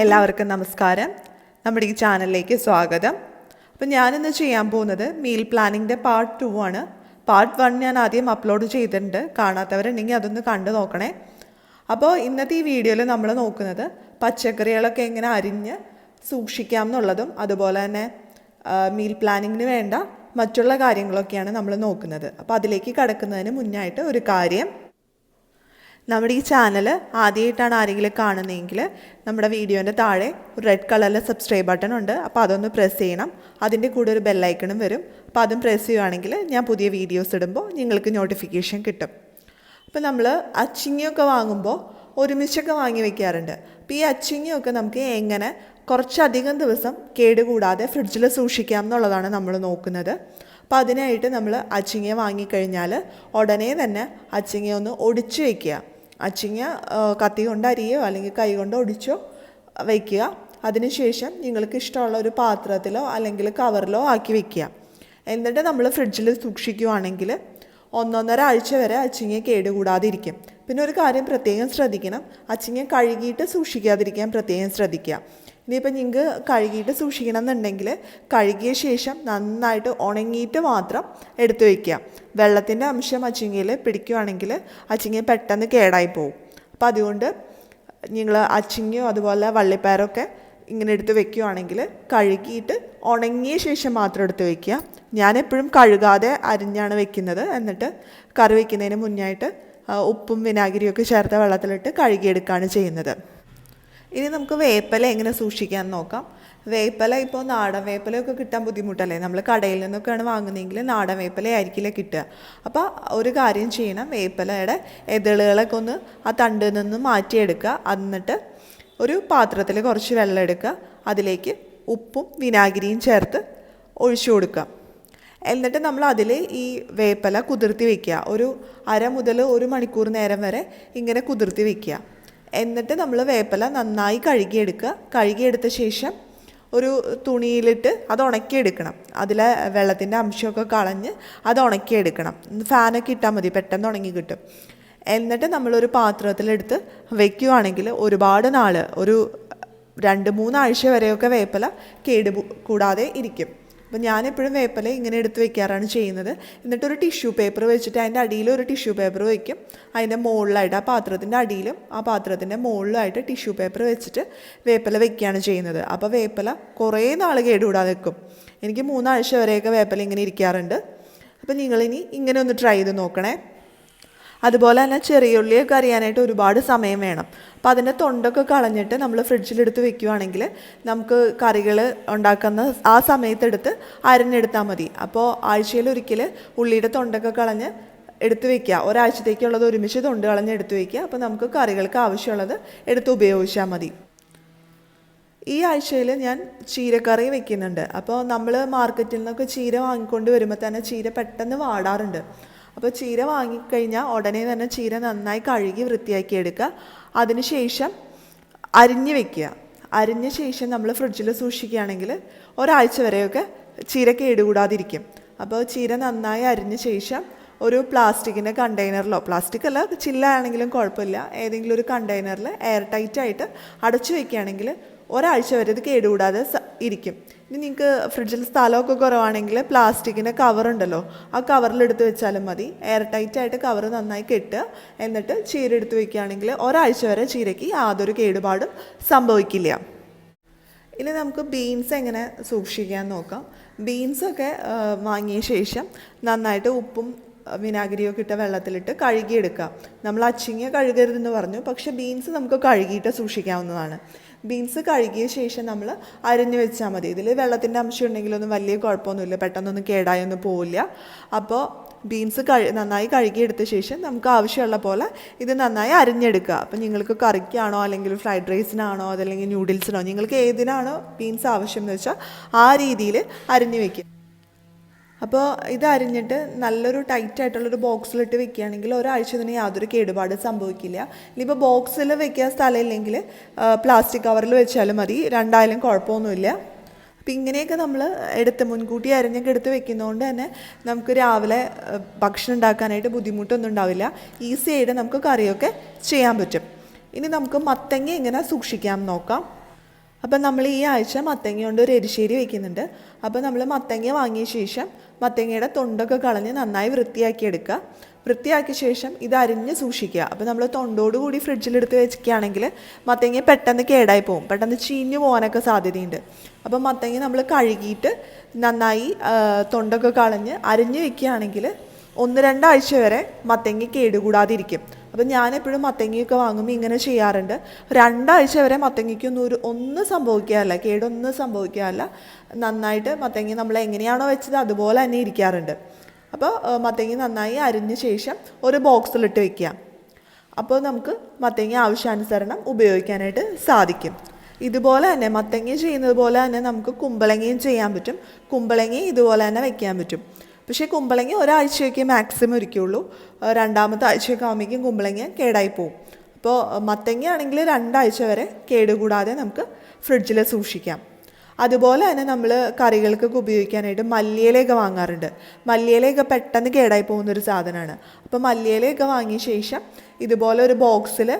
എല്ലാവർക്കും നമസ്കാരം. നമ്മുടെ ഈ ചാനലിലേക്ക് സ്വാഗതം. അപ്പം ഞാനിന്ന് ചെയ്യാൻ പോകുന്നത് മീൽ പ്ലാനിങ്ങിന്റെ പാർട്ട് ടു ആണ്. പാർട്ട് വൺ ഞാൻ ആദ്യം അപ്ലോഡ് ചെയ്തിട്ടുണ്ട്. കാണാത്തവരുണ്ടെങ്കിൽ അതൊന്ന് കണ്ടു നോക്കണേ. അപ്പോൾ ഇന്നത്തെ ഈ വീഡിയോയിൽ നമ്മൾ നോക്കുന്നത് പച്ചക്കറികളൊക്കെ എങ്ങനെ അരിഞ്ഞ് സൂക്ഷിക്കാം എന്നുള്ളതും അതുപോലെ തന്നെ മീൽ പ്ലാനിങ്ങിന് വേണ്ട മറ്റുള്ള കാര്യങ്ങളൊക്കെയാണ് നമ്മൾ നോക്കുന്നത്. അപ്പോൾ അതിലേക്ക് കടക്കുന്നതിന് മുന്നായിട്ട് ഒരു കാര്യം. നമ്മുടെ ഈ ചാനൽ ആദ്യമായിട്ടാണ് ആരെങ്കിലും കാണുന്നതെങ്കിൽ നമ്മുടെ വീഡിയോന്റെ താഴെ ഒരു റെഡ് കളറിൽ സബ്സ്ക്രൈബ് ബട്ടൺ ഉണ്ട്. അപ്പോൾ അതൊന്ന് പ്രസ് ചെയ്യണം. അതിന്റെ കൂടെ ഒരു ബെല്ലൈക്കണും വരും. അപ്പോൾ അതും പ്രസ് ചെയ്യുകയാണെങ്കിൽ ഞാൻ പുതിയ വീഡിയോസ് ഇടുമ്പോൾ നിങ്ങൾക്ക് നോട്ടിഫിക്കേഷൻ കിട്ടും. അപ്പോൾ നമ്മൾ അച്ചിങ്ങയൊക്കെ വാങ്ങുമ്പോൾ ഒരുമിച്ചൊക്കെ വാങ്ങി വെക്കാറുണ്ട്. അപ്പോൾ ഈ അച്ചിങ്ങയൊക്കെ നമുക്ക് എങ്ങനെ കുറച്ചധികം ദിവസം കേടുകൂടാതെ ഫ്രിഡ്ജിൽ സൂക്ഷിക്കാം എന്നുള്ളതാണ് നമ്മൾ നോക്കുന്നത്. അപ്പോൾ അതിനായിട്ട് നമ്മൾ അച്ചിങ്ങ വാങ്ങിക്കഴിഞ്ഞാൽ ഉടനെ തന്നെ അച്ചിങ്ങ ഒന്ന് ഒടിച്ചു വയ്ക്കുക അച്ചിങ്ങ കത്തി കൊണ്ട് അരിയോ അല്ലെങ്കിൽ കൈ കൊണ്ട് ഒടിച്ചോ വയ്ക്കുക അതിനുശേഷം നിങ്ങൾക്ക് ഇഷ്ടമുള്ള ഒരു പാത്രത്തിലോ അല്ലെങ്കിൽ കവറിലോ ആക്കി വയ്ക്കുക എന്നിട്ട് നമ്മൾ ഫ്രിഡ്ജിൽ സൂക്ഷിക്കുകയാണെങ്കിൽ ഒന്നൊന്നര ആഴ്ച വരെ അച്ചിങ്ങ കേടുകൂടാതിരിക്കും. പിന്നെ ഒരു കാര്യം പ്രത്യേകം ശ്രദ്ധിക്കണം. അച്ചിങ്ങ കഴുകിയിട്ട് സൂക്ഷിക്കാതിരിക്കാൻ പ്രത്യേകം ശ്രദ്ധിക്കുക. ഇനിയിപ്പോൾ നിങ്ങൾക്ക് കഴുകിയിട്ട് സൂക്ഷിക്കണം എന്നുണ്ടെങ്കിൽ കഴുകിയ ശേഷം നന്നായിട്ട് ഉണങ്ങിയിട്ട് മാത്രം എടുത്തു വയ്ക്കുക. വെള്ളത്തിന്റെ അംശം അച്ചിങ്ങയിൽ പിടിക്കുകയാണെങ്കിൽ അച്ചിങ്ങ പെട്ടെന്ന് കേടായി പോകും അപ്പോൾ അതുകൊണ്ട് നിങ്ങൾ അച്ചിങ്ങയോ അതുപോലെ വള്ളിപ്പയറൊക്കെ ഇങ്ങനെ എടുത്ത് വെക്കുകയാണെങ്കിൽ കഴുകിയിട്ട് ഉണങ്ങിയ ശേഷം മാത്രം എടുത്ത് വെക്കുക ഞാനെപ്പോഴും കഴുകാതെ അരിഞ്ഞാണ് വെക്കുന്നത് എന്നിട്ട് കറി വയ്ക്കുന്നതിന് മുന്നായിട്ട് ഉപ്പും വിനാഗിരിയൊക്കെ ചേർത്ത വെള്ളത്തിലിട്ട് കഴുകിയെടുക്കുകയാണ് ചെയ്യുന്നത്. ഇനി നമുക്ക് വേപ്പല എങ്ങനെ സൂക്ഷിക്കാൻ നോക്കാം. വേപ്പല ഇപ്പോൾ നാടൻ വേപ്പലയൊക്കെ കിട്ടാൻ ബുദ്ധിമുട്ടല്ലേ? നമ്മൾ കടയിൽ നിന്നൊക്കെയാണ് വാങ്ങുന്നതെങ്കിൽ നാടൻ വേപ്പല ആയിരിക്കില്ല കിട്ടുക. അപ്പോൾ ഒരു കാര്യം ചെയ്യണം. വേപ്പലയുടെ എതിളുകളൊക്കെ ഒന്ന് ആ തണ്ടിൽ നിന്ന് മാറ്റിയെടുക്കുക. എന്നിട്ട് ഒരു പാത്രത്തിൽ കുറച്ച് വെള്ളം എടുക്കുക. അതിലേക്ക് ഉപ്പും വിനാഗിരിയും ചേർത്ത് ഒഴിച്ചു കൊടുക്കുക. എന്നിട്ട് നമ്മൾ അതിൽ ഈ വേപ്പല കുതിർത്തി വെക്കുക. ഒരു അര മുതൽ ഒരു മണിക്കൂർ നേരം വരെ ഇങ്ങനെ കുതിർത്തി വെക്കുക. എന്നിട്ട് നമ്മൾ വേപ്പല നന്നായി കഴുകിയെടുക്കുക. കഴുകിയെടുത്ത ശേഷം ഒരു തുണിയിലിട്ട് അത് ഉണക്കിയെടുക്കണം. അതിലെ വെള്ളത്തിന്റെ അംശമൊക്കെ കളഞ്ഞ് അത് ഉണക്കിയെടുക്കണം. ഫാനൊക്കെ ഇട്ടാൽ മതി പെട്ടെന്ന് ഉണങ്ങി കിട്ടും. എന്നിട്ട് നമ്മളൊരു പാത്രത്തിലെടുത്ത് വെക്കുകയാണെങ്കിൽ ഒരുപാട് നാൾ ഒരു രണ്ട് മൂന്നാഴ്ച വരെയൊക്കെ വേപ്പല കേടു കൂടാതെ ഇരിക്കും. അപ്പോൾ ഞാനെപ്പോഴും വേപ്പല ഇങ്ങനെ എടുത്ത് വെക്കാറാണ് ചെയ്യുന്നത്. എന്നിട്ട് ഒരു ടിഷ്യൂ പേപ്പർ വെച്ചിട്ട് അതിന്റെ അടിയിൽ ഒരു ടിഷ്യൂ പേപ്പർ വയ്ക്കും അതിന്റെ മുകളിലായിട്ട് ആ പാത്രത്തിന്റെ അടിയിലും ആ പാത്രത്തിന്റെ മുകളിലായിട്ട് ടിഷ്യൂ പേപ്പർ വെച്ചിട്ട് വേപ്പല വെക്കുകയാണ് ചെയ്യുന്നത്. അപ്പോൾ വേപ്പല കുറേ നാൾ കേടുകൂടാതെ വെക്കും എനിക്ക് മൂന്നാഴ്ച വരെയൊക്കെ വേപ്പല ഇങ്ങനെ ഇരിക്കാറുണ്ട്. അപ്പോൾ നിങ്ങളിനി ഇങ്ങനെ ഒന്ന് ട്രൈ ചെയ്ത് നോക്കണേ. അതുപോലെ തന്നെ ചെറിയ ഉള്ളിയൊക്കെ അറിയാനായിട്ട് ഒരുപാട് സമയം വേണം. അപ്പം അതിന്റെ തൊണ്ടൊക്കെ കളഞ്ഞിട്ട് നമ്മൾ ഫ്രിഡ്ജിലെടുത്ത് വെക്കുകയാണെങ്കിൽ നമുക്ക് കറികൾ ഉണ്ടാക്കുന്ന ആ സമയത്തെടുത്ത് അരിഞ്ഞെടുത്താൽ മതി. അപ്പോൾ ആഴ്ചയിൽ ഒരിക്കൽ ഉള്ളിയുടെ തൊണ്ടൊക്കെ കളഞ്ഞ് എടുത്ത് വെക്കുക. ഒരാഴ്ചത്തേക്കുള്ളത് ഒരുമിച്ച് തൊണ്ട് കളഞ്ഞ് എടുത്ത് വെക്കുക. അപ്പോൾ നമുക്ക് കറികൾക്ക് ആവശ്യമുള്ളത് എടുത്ത് ഉപയോഗിച്ചാൽ മതി. ഈ ആഴ്ചയിൽ ഞാൻ ചീരക്കറി വെക്കുന്നുണ്ട്. അപ്പോൾ നമ്മൾ മാർക്കറ്റിൽ നിന്നൊക്കെ ചീര വാങ്ങിക്കൊണ്ട് വരുമ്പോൾ തന്നെ ചീര പെട്ടെന്ന് വാടാറുണ്ട്. അപ്പോൾ ചീര വാങ്ങിക്കഴിഞ്ഞാൽ ഉടനെ തന്നെ ചീര നന്നായി കഴുകി വൃത്തിയാക്കി എടുക്കുക. അതിനുശേഷം അരിഞ്ഞ് വെക്കുക. അരിഞ്ഞ ശേഷം നമ്മൾ ഫ്രിഡ്ജിൽ സൂക്ഷിക്കുകയാണെങ്കിൽ ഒരാഴ്ച വരെയൊക്കെ ചീര കേടുകൂടാതിരിക്കും. അപ്പോൾ ചീര നന്നായി അരിഞ്ഞ ശേഷം ഒരു പ്ലാസ്റ്റിക്കിന്റെ കണ്ടെയ്നറിലോ പ്ലാസ്റ്റിക് അല്ല ചില്ലാണെങ്കിലും കുഴപ്പമില്ല. ഏതെങ്കിലും ഒരു കണ്ടെയ്നറിൽ എയർ ടൈറ്റായിട്ട് അടച്ചു വെക്കുകയാണെങ്കിൽ ഒരാഴ്ച വരെ ഇത് കേടുകൂടാതെ ഇരിക്കും. ഇനി നിങ്ങൾക്ക് ഫ്രിഡ്ജിൽ സ്ഥലമൊക്കെ കുറവാണെങ്കിൽ പ്ലാസ്റ്റിക്കിന്റെ കവർ ഉണ്ടല്ലോ ആ കവറിലെടുത്ത് വെച്ചാലും മതി. എയർ ടൈറ്റ് ആയിട്ട് കവർ നന്നായി കെട്ടുക. എന്നിട്ട് ചീര എടുത്ത് വെക്കുകയാണെങ്കിൽ ഒരാഴ്ച വരെ ചീരയ്ക്ക് യാതൊരു കേടുപാടും സംഭവിക്കില്ല. ഇനി നമുക്ക് ബീൻസ് എങ്ങനെ സൂക്ഷിക്കാൻ നോക്കാം. ബീൻസൊക്കെ വാങ്ങിയ ശേഷം നന്നായിട്ട് ഉപ്പും വിനാഗിരിയൊക്കെ ഇട്ട വെള്ളത്തിലിട്ട് കഴുകിയെടുക്കാം നമ്മൾ അച്ചിങ്ങ കഴുകരുതെന്ന് പറഞ്ഞു പക്ഷേ ബീൻസ് നമുക്ക് കഴുകിയിട്ട് സൂക്ഷിക്കാവുന്നതാണ്. ബീൻസ് കഴുകിയ ശേഷം നമ്മൾ അരിഞ്ഞു വെച്ചാൽ മതി. ഇതിൽ വെള്ളത്തിന്റെ അംശം ഉണ്ടെങ്കിലൊന്നും വലിയ കുഴപ്പമൊന്നുമില്ല. പെട്ടെന്നൊന്നും കേടായൊന്നും പോവില്ല. അപ്പോൾ ബീൻസ് കഴി നന്നായി കഴുകിയെടുത്ത ശേഷം നമുക്ക് ആവശ്യമുള്ള പോലെ ഇത് നന്നായി അരിഞ്ഞെടുക്കുക. അപ്പം നിങ്ങൾക്ക് കറിക്കാണോ അല്ലെങ്കിൽ ഫ്രൈഡ് റൈസിനാണോ അതല്ലെങ്കിൽ ന്യൂഡിൽസിനോ നിങ്ങൾക്ക് ഏതിനാണോ ബീൻസ് ആവശ്യം എന്ന് വെച്ചാൽ ആ രീതിയിൽ അരിഞ്ഞു വെക്കുക. അപ്പോൾ ഇത് അരിഞ്ഞിട്ട് നല്ലൊരു ടൈറ്റ് ആയിട്ടുള്ളൊരു ബോക്സിലിട്ട് വെക്കുകയാണെങ്കിൽ ഒരാഴ്ച ഇതിന് യാതൊരു കേടുപാട് സംഭവിക്കില്ല. ഇനിയിപ്പോൾ ബോക്സിൽ വെക്കാൻ സ്ഥലമില്ലെങ്കിൽ പ്ലാസ്റ്റിക് കവറിൽ വെച്ചാലും മതി. രണ്ടായാലും കുഴപ്പമൊന്നുമില്ല. അപ്പം ഇങ്ങനെയൊക്കെ നമ്മൾ എടുത്ത് മുൻകൂട്ടി അരിഞ്ഞൊക്കെ എടുത്ത് വെക്കുന്നതുകൊണ്ട് തന്നെ നമുക്ക് രാവിലെ ഭക്ഷണം ഉണ്ടാക്കാനായിട്ട് ബുദ്ധിമുട്ടൊന്നും ഉണ്ടാവില്ല. ഈസി ആയിട്ട് നമുക്ക് കറിയൊക്കെ ചെയ്യാൻ പറ്റും. ഇനി നമുക്ക് മത്തങ്ങ എങ്ങനെ സൂക്ഷിക്കാം നോക്കാം. അപ്പം നമ്മൾ ഈ ആഴ്ച മത്തങ്ങ കൊണ്ട് ഒരു എരിശ്ശേരി വെക്കുന്നുണ്ട്. അപ്പോൾ നമ്മൾ മത്തങ്ങ വാങ്ങിയ ശേഷം മത്തങ്ങയുടെ തൊണ്ടൊക്കെ കളഞ്ഞ് നന്നായി വൃത്തിയാക്കി എടുക്കുക വൃത്തിയാക്കിയ ശേഷം ഇത് അരിഞ്ഞ് സൂക്ഷിക്കുക. അപ്പോൾ നമ്മൾ തൊണ്ടോട് കൂടി ഫ്രിഡ്ജിലെടുത്ത് വെക്കുകയാണെങ്കിൽ മത്തങ്ങ പെട്ടെന്ന് കേടായി പോകും. പെട്ടെന്ന് ചീഞ്ഞു പോകാനൊക്കെ സാധ്യതയുണ്ട്. അപ്പോൾ മത്തങ്ങ നമ്മൾ കഴുകിയിട്ട് നന്നായി തൊണ്ടൊക്കെ കളഞ്ഞ് അരിഞ്ഞ് വെക്കുകയാണെങ്കിൽ ഒന്ന് രണ്ടാഴ്ച വരെ മത്തങ്ങ കേടുകൂടാതിരിക്കും. അപ്പം ഞാനെപ്പോഴും മത്തങ്ങയൊക്കെ വാങ്ങുമ്പോൾ ഇങ്ങനെ ചെയ്യാറുണ്ട്. രണ്ടാഴ്ച വരെ മത്തങ്ങയ്ക്കൊന്നും ഒരു ഒന്നും സംഭവിക്കാറില്ല കേടൊന്നും സംഭവിക്കാറില്ല. നന്നായിട്ട് മത്തങ്ങി നമ്മൾ എങ്ങനെയാണോ വെച്ചത് അതുപോലെ തന്നെ ഇരിക്കാറുണ്ട്. അപ്പോൾ മത്തങ്ങി നന്നായി അരിഞ്ഞ ശേഷം ഒരു ബോക്സിലിട്ട് വെക്കുക. അപ്പോൾ നമുക്ക് മത്തങ്ങ ആവശ്യാനുസരണം ഉപയോഗിക്കാനായിട്ട് സാധിക്കും. ഇതുപോലെ തന്നെ മത്തങ്ങ ചെയ്യുന്നത് പോലെ തന്നെ നമുക്ക് കുമ്പളങ്ങയും ചെയ്യാൻ പറ്റും. കുമ്പളങ്ങയും ഇതുപോലെ തന്നെ വയ്ക്കാൻ പറ്റും. പക്ഷേ കുമ്പളങ്ങ ഒരാഴ്ചയൊക്കെ മാക്സിമം ഇരിക്കുകയുള്ളൂ രണ്ടാമത്തെ ആഴ്ചയൊക്കെ ആകുമ്പോഴേക്കും കുമ്പളങ്ങ കേടായി പോകും അപ്പോൾ മത്തങ്ങ ആണെങ്കിൽ രണ്ടാഴ്ച വരെ കേടുകൂടാതെ നമുക്ക് ഫ്രിഡ്ജിൽ സൂക്ഷിക്കാം. അതുപോലെ തന്നെ നമ്മൾ കറികൾക്കൊക്കെ ഉപയോഗിക്കാനായിട്ട് മല്ലിയിലയൊക്കെ വാങ്ങാറുണ്ട്. മല്ലിയിലയൊക്കെ പെട്ടെന്ന് കേടായി പോകുന്ന ഒരു സാധനമാണ്. അപ്പോൾ മല്ലിയിലയൊക്കെ വാങ്ങിയ ശേഷം ഇതുപോലെ ഒരു ബോക്സിൽ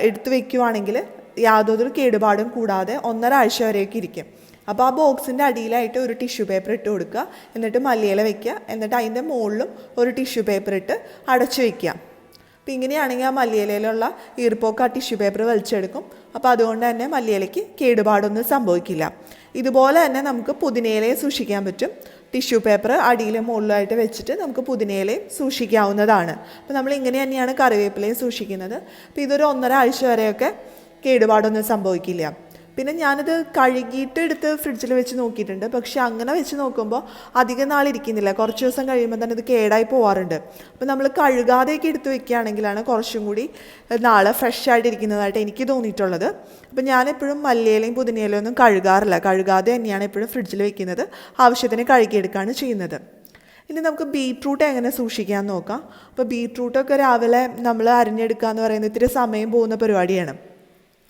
എടുത്തു വെക്കുവാണെങ്കിൽ യാതൊരു കേടുപാടും കൂടാതെ ഒന്നര ആഴ്ച വരെയൊക്കെ ഇരിക്കും. അപ്പോൾ ആ ബോക്സിന്റെ അടിയിലായിട്ട് ഒരു ടിഷ്യൂ പേപ്പർ ഇട്ട് കൊടുക്കുക. എന്നിട്ട് മല്ലിയില വെക്കുക. എന്നിട്ട് അതിന്റെ മുകളിലും ഒരു ടിഷ്യൂ പേപ്പർ ഇട്ട് അടച്ചു വയ്ക്കുക അപ്പോൾ ഇങ്ങനെയാണെങ്കിൽ ആ മല്ലിയിലയിലുള്ള ഈർപ്പൊക്കെ ആ ടിഷ്യൂ പേപ്പർ വലിച്ചെടുക്കും. അപ്പോൾ അതുകൊണ്ട് തന്നെ മല്ലിയിലയ്ക്ക് കേടുപാടൊന്നും സംഭവിക്കില്ല. ഇതുപോലെ തന്നെ നമുക്ക് പുതിനയിലയെ സൂക്ഷിക്കാൻ പറ്റും. ടിഷ്യൂ പേപ്പർ അടിയിലും മുകളിലായിട്ട് വെച്ചിട്ട് നമുക്ക് പുതിനയിലയും സൂക്ഷിക്കാവുന്നതാണ്. അപ്പോൾ നമ്മൾ ഇങ്ങനെ തന്നെയാണ് കറിവേപ്പിലയും സൂക്ഷിക്കുന്നത്. അപ്പോൾ ഇതൊരു ഒന്നര ആഴ്ച വരെയൊക്കെ കേടുപാടൊന്നും സംഭവിക്കില്ല. പിന്നെ ഞാനിത് കഴുകിയിട്ട് എടുത്ത് ഫ്രിഡ്ജിൽ വെച്ച് നോക്കിയിട്ടുണ്ട്. പക്ഷെ അങ്ങനെ വെച്ച് നോക്കുമ്പോൾ അധികം നാൾ ഇരിക്കുന്നില്ല. കുറച്ച് ദിവസം കഴിയുമ്പോൾ തന്നെ ഇത് കേടായി പോവാറുണ്ട്. അപ്പോൾ നമ്മൾ കഴുകാതെയൊക്കെ എടുത്ത് വെക്കുകയാണെങ്കിലാണ് കുറച്ചും കൂടി നാളെ ഫ്രഷ് ആയിട്ട് ഇരിക്കുന്നതായിട്ട് എനിക്ക് തോന്നിയിട്ടുള്ളത്. അപ്പോൾ ഞാനെപ്പോഴും മല്ലിയിലയും പുതിനയിലയും ഒന്നും കഴുകാറില്ല. കഴുകാതെ തന്നെയാണ് എപ്പോഴും ഫ്രിഡ്ജിൽ വെക്കുന്നത്. ആവശ്യത്തിന് കഴുകിയെടുക്കുകയാണ് ചെയ്യുന്നത്. ഇനി നമുക്ക് ബീട്രൂട്ട് എങ്ങനെ സൂക്ഷിക്കാമെന്ന് നോക്കാം. അപ്പോൾ ബീട്രൂട്ടൊക്കെ രാവിലെ നമ്മൾ അരിഞ്ഞെടുക്കുക എന്ന് പറയുന്നത് ഇത്തിരി സമയം പോകുന്ന പരിപാടിയാണ്.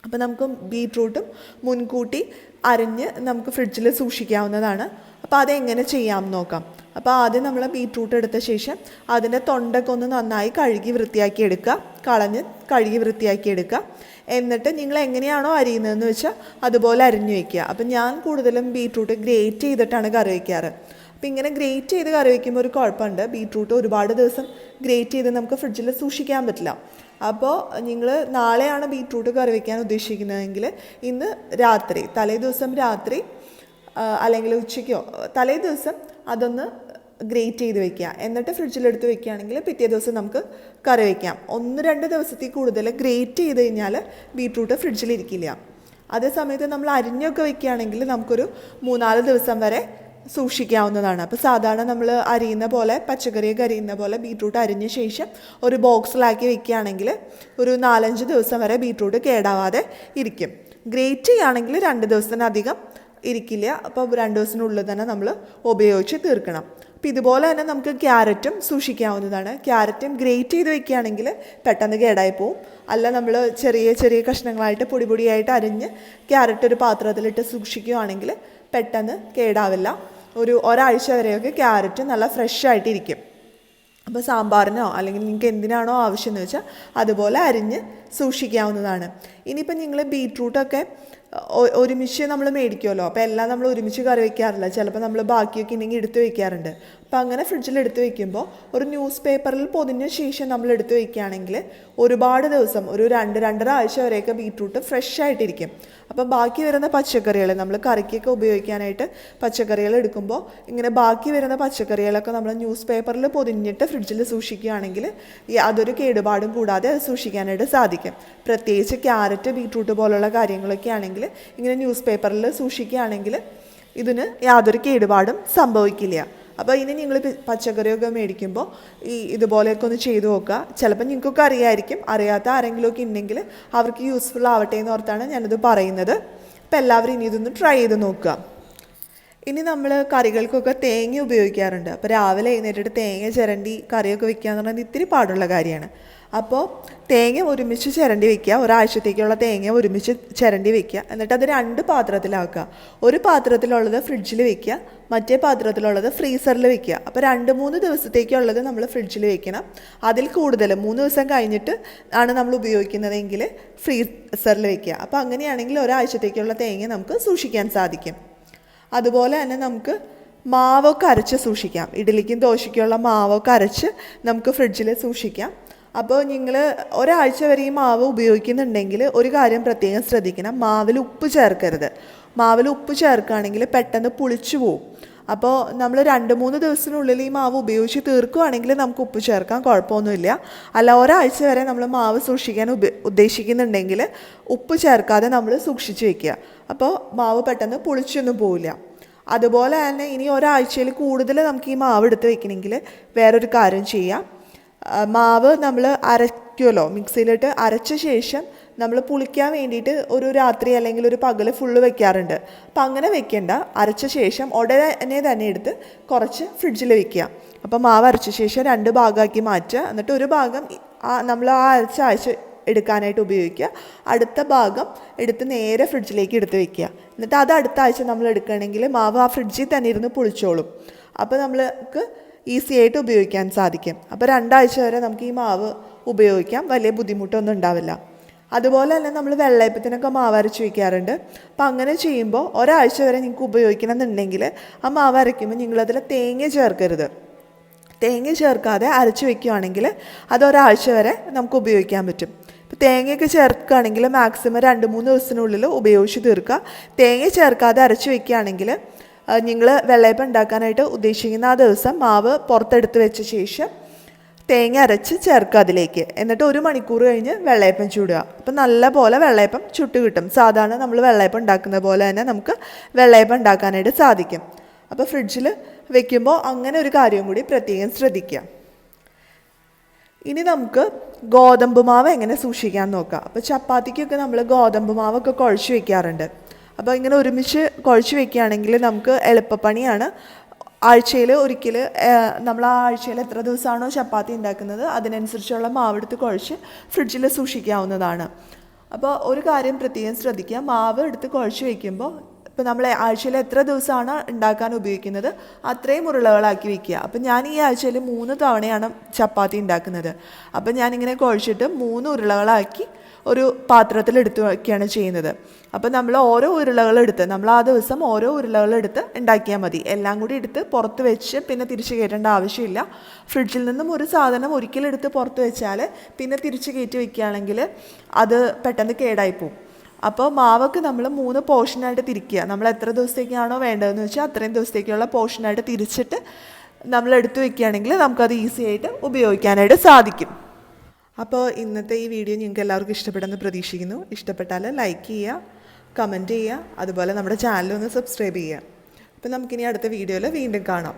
അപ്പോൾ നമുക്ക് ബീട്രൂട്ടും മുൻകൂട്ടി അരിഞ്ഞ് നമുക്ക് ഫ്രിഡ്ജിൽ സൂക്ഷിക്കാവുന്നതാണ്. അപ്പോൾ അതെങ്ങനെ ചെയ്യാം നോക്കാം. അപ്പോൾ ആദ്യം നമ്മൾ ബീട്രൂട്ട് എടുത്ത ശേഷം അതിന്റെ തൊണ്ടൊക്കെ ഒന്ന് നന്നായി കഴുകി വൃത്തിയാക്കി എടുക്കുക. കളഞ്ഞ് കഴുകി വൃത്തിയാക്കി എടുക്കുക. എന്നിട്ട് നിങ്ങൾ എങ്ങനെയാണോ അരിയുന്നതെന്ന് വെച്ചാൽ അതുപോലെ അരിഞ്ഞു വയ്ക്കുക അപ്പം ഞാൻ കൂടുതലും ബീട്രൂട്ട് ഗ്രേറ്റ് ചെയ്തിട്ടാണ് കറി വയ്ക്കാറ് അപ്പം ഇങ്ങനെ ഗ്രേറ്റ് ചെയ്ത് കറി വയ്ക്കുമ്പോൾ ഒരു കുഴപ്പമുണ്ട്. ബീട്രൂട്ട് ഒരുപാട് ദിവസം ഗ്രേറ്റ് ചെയ്ത് നമുക്ക് ഫ്രിഡ്ജിൽ സൂക്ഷിക്കാൻ പറ്റില്ല. അപ്പോൾ നിങ്ങൾ നാളെയാണ് ബീട്രൂട്ട് കറി വയ്ക്കാൻ ഉദ്ദേശിക്കുന്നതെങ്കിൽ ഇന്ന് രാത്രി തലേ ദിവസം രാത്രി അല്ലെങ്കിൽ ഉച്ചയ്ക്കോ തലേ ദിവസം അതൊന്ന് ഗ്രേറ്റ് ചെയ്ത് വെക്കുക. എന്നിട്ട് ഫ്രിഡ്ജിലെടുത്ത് വെക്കുകയാണെങ്കിൽ പിറ്റേ ദിവസം നമുക്ക് കറി വയ്ക്കാം ഒന്ന് രണ്ട് ദിവസത്തിൽ കൂടുതൽ ഗ്രേറ്റ് ചെയ്ത് കഴിഞ്ഞാൽ ബീട്രൂട്ട് ഫ്രിഡ്ജിലിരിക്കില്ല അതേ സമയത്ത് നമ്മൾ അരിഞ്ഞൊക്കെ വെക്കുകയാണെങ്കിൽ നമുക്കൊരു മൂന്നാൽ ദിവസം വരെ സൂക്ഷിക്കാവുന്നതാണ്. അപ്പോൾ സാധാരണ നമ്മൾ അരിയുന്ന പോലെ പച്ചക്കറിയൊക്കെ അരിയുന്ന പോലെ ബീട്രൂട്ട് അരിഞ്ഞ ശേഷം ഒരു ബോക്സിലാക്കി വെക്കുകയാണെങ്കിൽ ഒരു നാലഞ്ച് ദിവസം വരെ ബീട്രൂട്ട് കേടാവാതെ ഇരിക്കും. ഗ്രേറ്റ് ചെയ്യുകയാണെങ്കിൽ രണ്ട് ദിവസത്തിനധികം ഇരിക്കില്ല. അപ്പോൾ രണ്ട് ദിവസത്തിനുള്ളിൽ തന്നെ നമ്മൾ ഉപയോഗിച്ച് തീർക്കണം. അപ്പോൾ ഇതുപോലെ തന്നെ നമുക്ക് ക്യാരറ്റും സൂക്ഷിക്കാവുന്നതാണ്. ക്യാരറ്റും ഗ്രേറ്റ് ചെയ്ത് വെക്കുകയാണെങ്കിൽ പെട്ടെന്ന് കേടായി പോവും. അല്ല നമ്മൾ ചെറിയ ചെറിയ കഷ്ണങ്ങളായിട്ട് പൊടി പൊടിയായിട്ട് അരിഞ്ഞ് ക്യാരറ്റ് ഒരു പാത്രത്തിലിട്ട് സൂക്ഷിക്കുകയാണെങ്കിൽ പെട്ടെന്ന് കേടാവില്ല. ഒരു ഒരാഴ്ച വരെയൊക്കെ ക്യാരറ്റ് നല്ല ഫ്രഷ് ആയിട്ടിരിക്കും. അപ്പോൾ സാമ്പാറിനോ അല്ലെങ്കിൽ നിങ്ങൾക്ക് എന്തിനാണോ ആവശ്യം എന്ന് വെച്ചാൽ അതുപോലെ അരിഞ്ഞ് സൂക്ഷിക്കാവുന്നതാണ്. ഇനിയിപ്പോൾ നിങ്ങൾ ബീട്രൂട്ടൊക്കെ ഒ- ഒരുമിച്ച് നമ്മൾ മേടിക്കുമല്ലോ അപ്പോൾ എല്ലാം നമ്മൾ ഒരുമിച്ച് കറി വയ്ക്കാറില്ല ചിലപ്പോൾ നമ്മൾ ബാക്കിയൊക്കെ ഉണ്ടെങ്കിൽ എടുത്ത് വയ്ക്കാറുണ്ട് അപ്പോൾ അങ്ങനെ ഫ്രിഡ്ജിൽ എടുത്ത് വയ്ക്കുമ്പോൾ ഒരു ന്യൂസ് പേപ്പറിൽ പൊതിഞ്ഞ ശേഷം നമ്മൾ എടുത്ത് വയ്ക്കുകയാണെങ്കിൽ ഒരുപാട് ദിവസം ഒരു രണ്ട് രണ്ടര ആഴ്ച വരെയൊക്കെ ബീട്രൂട്ട് ഫ്രഷ് ആയിട്ടിരിക്കും. അപ്പോൾ ബാക്കി വരുന്ന പച്ചക്കറികൾ നമ്മൾ കറിക്കൊക്കെ ഉപയോഗിക്കാനായിട്ട് പച്ചക്കറികൾ എടുക്കുമ്പോൾ ഇങ്ങനെ ബാക്കി വരുന്ന പച്ചക്കറികളൊക്കെ നമ്മൾ ന്യൂസ് പേപ്പറിൽ പൊതിഞ്ഞിട്ട് ഫ്രിഡ്ജിൽ സൂക്ഷിക്കുകയാണെങ്കിൽ അതൊരു കേടുപാടും കൂടാതെ അത് സൂക്ഷിക്കാനായിട്ട് സാധിക്കും. പ്രത്യേകിച്ച് ക്യാരറ്റ് ബീറ്റ്റൂട്ട് പോലുള്ള കാര്യങ്ങളൊക്കെ ആണെങ്കിൽ ഇങ്ങനെ ന്യൂസ് പേപ്പറിൽ സൂക്ഷിക്കുകയാണെങ്കിൽ ഇതിന് യാതൊരു കേടുപാടും സംഭവിക്കില്ല. അപ്പോൾ ഇനി നിങ്ങൾ പച്ചക്കറിയൊക്കെ മേടിക്കുമ്പോൾ ഈ ഇതുപോലെയൊക്കെ ഒന്ന് ചെയ്തു നോക്കുക. ചിലപ്പോൾ നിങ്ങൾക്കൊക്കെ അറിയായിരിക്കും. അറിയാത്ത ആരെങ്കിലുമൊക്കെ ഉണ്ടെങ്കിൽ അവർക്ക് യൂസ്ഫുൾ ആവട്ടെ എന്ന് ഓർത്താണ് ഞാനിത് പറയുന്നത്. അപ്പോൾ എല്ലാവരും ഇനി ഇതൊന്ന് ട്രൈ ചെയ്ത് നോക്കുക. ഇനി നമ്മൾ കറികൾക്കൊക്കെ തേങ്ങ ഉപയോഗിക്കാറുണ്ട്. അപ്പോൾ രാവിലെ എഴുന്നേറ്റിട്ട് തേങ്ങ ചിരണ്ടി കറിയൊക്കെ വെക്കുക എന്ന് പറയുന്നത് ഇത്തിരി പാടുള്ള കാര്യമാണ്. അപ്പോൾ തേങ്ങ ഒരുമിച്ച് ചിരണ്ടി വെക്കുക. ഒരാഴ്ചത്തേക്കുള്ള തേങ്ങ ഒരുമിച്ച് ചിരണ്ടി വെക്കുക. എന്നിട്ട് അത് രണ്ട് പാത്രത്തിലാക്കുക. ഒരു പാത്രത്തിലുള്ളത് ഫ്രിഡ്ജിൽ വെക്കുക. മറ്റേ പാത്രത്തിലുള്ളത് ഫ്രീസറിൽ വെക്കുക. അപ്പോൾ രണ്ട് മൂന്ന് ദിവസത്തേക്കുള്ളത് നമ്മൾ ഫ്രിഡ്ജിൽ വെക്കണം. അതിൽ കൂടുതൽ മൂന്ന് ദിവസം കഴിഞ്ഞിട്ട് ആണ് നമ്മൾ ഉപയോഗിക്കുന്നതെങ്കിൽ ഫ്രീസറിൽ വെക്കുക. അപ്പോൾ അങ്ങനെയാണെങ്കിൽ ഒരാഴ്ചത്തേക്കുള്ള തേങ്ങ നമുക്ക് സൂക്ഷിക്കാൻ സാധിക്കും. അതുപോലെ തന്നെ നമുക്ക് മാവൊക്കെ അരച്ച് സൂക്ഷിക്കാം. ഇഡ്ഡലിക്കും ദോശയ്ക്കുള്ള മാവൊക്കെ അരച്ച് നമുക്ക് ഫ്രിഡ്ജിൽ സൂക്ഷിക്കാം. അപ്പോൾ നിങ്ങൾ ഒരാഴ്ച വരെ ഈ മാവ് ഉപയോഗിക്കുന്നുണ്ടെങ്കിൽ ഒരു കാര്യം പ്രത്യേകം ശ്രദ്ധിക്കണം. മാവിൽ ഉപ്പ് ചേർക്കരുത്. മാവിൽ ഉപ്പ് ചേർക്കുകയാണെങ്കിൽ പെട്ടെന്ന് പുളിച്ചു പോവും. അപ്പോൾ നമ്മൾ രണ്ട് മൂന്ന് ദിവസത്തിനുള്ളിൽ ഈ മാവ് ഉപയോഗിച്ച് തീർക്കുകയാണെങ്കിൽ നമുക്ക് ഉപ്പ് ചേർക്കാം കുഴപ്പമൊന്നുമില്ല. അല്ല ഒരാഴ്ച വരെ നമ്മൾ മാവ് സൂക്ഷിക്കാൻ ഉദ്ദേശിക്കുന്നുണ്ടെങ്കിൽ ഉപ്പ് ചേർക്കാതെ നമ്മൾ സൂക്ഷിച്ച് വയ്ക്കുക അപ്പോൾ മാവ് പെട്ടെന്ന് പുളിച്ചൊന്നും പോവില്ല. അതുപോലെ തന്നെ ഇനി ഒരാഴ്ചയിൽ കൂടുതൽ നമുക്ക് ഈ മാവ് എടുത്ത് വെക്കണമെങ്കിൽ വേറൊരു കാര്യം ചെയ്യാം. മാവ് നമ്മൾ അരയ്ക്കുമല്ലോ മിക്സിയിലിട്ട് അരച്ച ശേഷം നമ്മൾ പുളിക്കാൻ വേണ്ടിയിട്ട് ഒരു രാത്രി അല്ലെങ്കിൽ ഒരു പകൽ ഫുള്ള് വെക്കാറുണ്ട്. അപ്പം അങ്ങനെ വെക്കേണ്ട. അരച്ച ശേഷം ഉടനെ തന്നെ എടുത്ത് കുറച്ച് ഫ്രിഡ്ജിൽ വെക്കുക. അപ്പം മാവ് അരച്ച ശേഷം രണ്ട് ഭാഗമാക്കി മാറ്റുക. എന്നിട്ട് ഒരു ഭാഗം നമ്മൾ ആ അരച്ച ആഴ്ച എടുക്കാനായിട്ട് ഉപയോഗിക്കുക. അടുത്ത ഭാഗം എടുത്ത് നേരെ ഫ്രിഡ്ജിലേക്ക് എടുത്ത് വെക്കുക. എന്നിട്ട് അത് അടുത്ത ആഴ്ച നമ്മൾ എടുക്കുകയാണെങ്കിൽ മാവ് ആ ഫ്രിഡ്ജിൽ തന്നെ ഇരുന്ന് പുളിച്ചോളും. അപ്പോൾ നമ്മൾക്ക് ഈസി ആയിട്ട് ഉപയോഗിക്കാൻ സാധിക്കും. അപ്പോൾ രണ്ടാഴ്ച വരെ നമുക്ക് ഈ മാവ് ഉപയോഗിക്കാം. വലിയ ബുദ്ധിമുട്ടൊന്നും ഉണ്ടാവില്ല. അതുപോലെ തന്നെ നമ്മൾ വെള്ളയപ്പത്തിനൊക്കെ മാവരച്ച് വയ്ക്കാറുണ്ട്. അപ്പം അങ്ങനെ ചെയ്യുമ്പോൾ ഒരാഴ്ച വരെ നിങ്ങൾക്ക് ഉപയോഗിക്കണം എന്നുണ്ടെങ്കിൽ ആ മാവ് അരയ്ക്കുമ്പോൾ നിങ്ങളതിൽ തേങ്ങ ചേർക്കരുത്. തേങ്ങ ചേർക്കാതെ അരച്ച് വയ്ക്കുകയാണെങ്കിൽ അത് ഒരാഴ്ച വരെ നമുക്ക് ഉപയോഗിക്കാൻ പറ്റും. ഇപ്പോൾ തേങ്ങയൊക്കെ ചേർക്കുകയാണെങ്കിൽ മാക്സിമം രണ്ട് മൂന്ന് ദിവസത്തിനുള്ളിൽ ഉപയോഗിച്ച് തീർക്കുക. തേങ്ങ ചേർക്കാതെ അരച്ച് വയ്ക്കുകയാണെങ്കിൽ നിങ്ങൾ വെള്ളയപ്പം ഉണ്ടാക്കാനായിട്ട് ഉദ്ദേശിക്കുന്ന ആ ദിവസം മാവ് പുറത്തെടുത്ത് വെച്ച ശേഷം തേങ്ങ അരച്ച് ചേർക്കുക അതിലേക്ക്. എന്നിട്ട് ഒരു മണിക്കൂർ കഴിഞ്ഞ് വെള്ളയപ്പം ചൂടുക. അപ്പം നല്ല പോലെ വെള്ളയപ്പം ചുട്ട് കിട്ടും. സാധാരണ നമ്മൾ വെള്ളയപ്പം ഉണ്ടാക്കുന്ന പോലെ തന്നെ നമുക്ക് വെള്ളയപ്പം ഉണ്ടാക്കാനായിട്ട് സാധിക്കും. അപ്പോൾ ഫ്രിഡ്ജിൽ വെക്കുമ്പോൾ അങ്ങനെ ഒരു കാര്യം കൂടി പ്രത്യേകം ശ്രദ്ധിക്കുക. ഇനി നമുക്ക് ഗോതമ്പ് മാവ് എങ്ങനെ സൂക്ഷിക്കാൻ നോക്കാം. അപ്പോൾ ചപ്പാത്തിക്കൊക്കെ നമ്മൾ ഗോതമ്പ് മാവൊക്കെ കുഴച്ച് വെക്കാറുണ്ട്. അപ്പോൾ ഇങ്ങനെ ഒരുമിച്ച് കുഴച്ച് വെക്കുകയാണെങ്കിൽ നമുക്ക് എളുപ്പപ്പണിയാണ് ആഴ്ചയിൽ ഒരിക്കൽ നമ്മൾ ആ ആഴ്ചയിൽ എത്ര ദിവസമാണോ ചപ്പാത്തി ഉണ്ടാക്കുന്നത് അതിനനുസരിച്ചുള്ള മാവെടുത്ത് കുഴച്ച് ഫ്രിഡ്ജിൽ സൂക്ഷിക്കാവുന്നതാണ്. അപ്പോൾ ഒരു കാര്യം പ്രത്യേകം ശ്രദ്ധിക്കുക. മാവ് എടുത്ത് കുഴച്ച് വയ്ക്കുമ്പോൾ ഇപ്പോൾ നമ്മൾ ആഴ്ചയിൽ എത്ര ദിവസമാണ് ഉണ്ടാക്കാൻ ഉപയോഗിക്കുന്നത് അത്രയും ഉരുളകളാക്കി വെക്കുക. അപ്പം ഞാൻ ഈ ആഴ്ചയിൽ മൂന്ന് തവണയാണ് ചപ്പാത്തി ഉണ്ടാക്കുന്നത്. അപ്പം ഞാനിങ്ങനെ കുഴച്ചിട്ട് മൂന്ന് ഉരുളകളാക്കി ഒരു പാത്രത്തിൽ എടുത്തു വയ്ക്കുകയാണ് ചെയ്യുന്നത്. അപ്പം നമ്മൾ ഓരോ ഉരുളകളെടുത്ത് നമ്മൾ ആ ദിവസം ഓരോ ഉരുളകളെടുത്ത് ഉണ്ടാക്കിയാൽ മതി. എല്ലാം കൂടി എടുത്ത് പുറത്ത് വെച്ച് പിന്നെ തിരിച്ച് കയറ്റേണ്ട ആവശ്യമില്ല. ഫ്രിഡ്ജിൽ നിന്നും ഒരു സാധനം ഒരിക്കലെടുത്ത് പുറത്ത് വെച്ചാൽ പിന്നെ തിരിച്ച് കയറ്റി വയ്ക്കുകയാണെങ്കിൽ അത് പെട്ടെന്ന് കേടായി പോകും അപ്പോൾ മാവൊക്കെ നമ്മൾ മൂന്ന് പോർഷനായിട്ട് തിരിക്കുക. നമ്മൾ എത്ര ദിവസത്തേക്കാണോ വേണ്ടതെന്ന് വെച്ചാൽ അത്രയും ദിവസത്തേക്കുള്ള പോർഷനായിട്ട് തിരിച്ചിട്ട് നമ്മൾ എടുത്തു വയ്ക്കുകയാണെങ്കിൽ നമുക്കത് ഈസി ആയിട്ട് ഉപയോഗിക്കാനായിട്ട് സാധിക്കും. അപ്പോൾ ഇന്നത്തെ ഈ വീഡിയോ നിങ്ങൾക്ക് എല്ലാവർക്കും ഇഷ്ടപ്പെടുമെന്ന് പ്രതീക്ഷിക്കുന്നു. ഇഷ്ടപ്പെട്ടാൽ ലൈക്ക് ചെയ്യുക കമന്റ് ചെയ്യുക അതുപോലെ നമ്മുടെ ചാനൽ ഒന്ന് സബ്സ്ക്രൈബ് ചെയ്യുക. അപ്പോൾ നമുക്കിനി അടുത്ത വീഡിയോയിൽ വീണ്ടും കാണാം.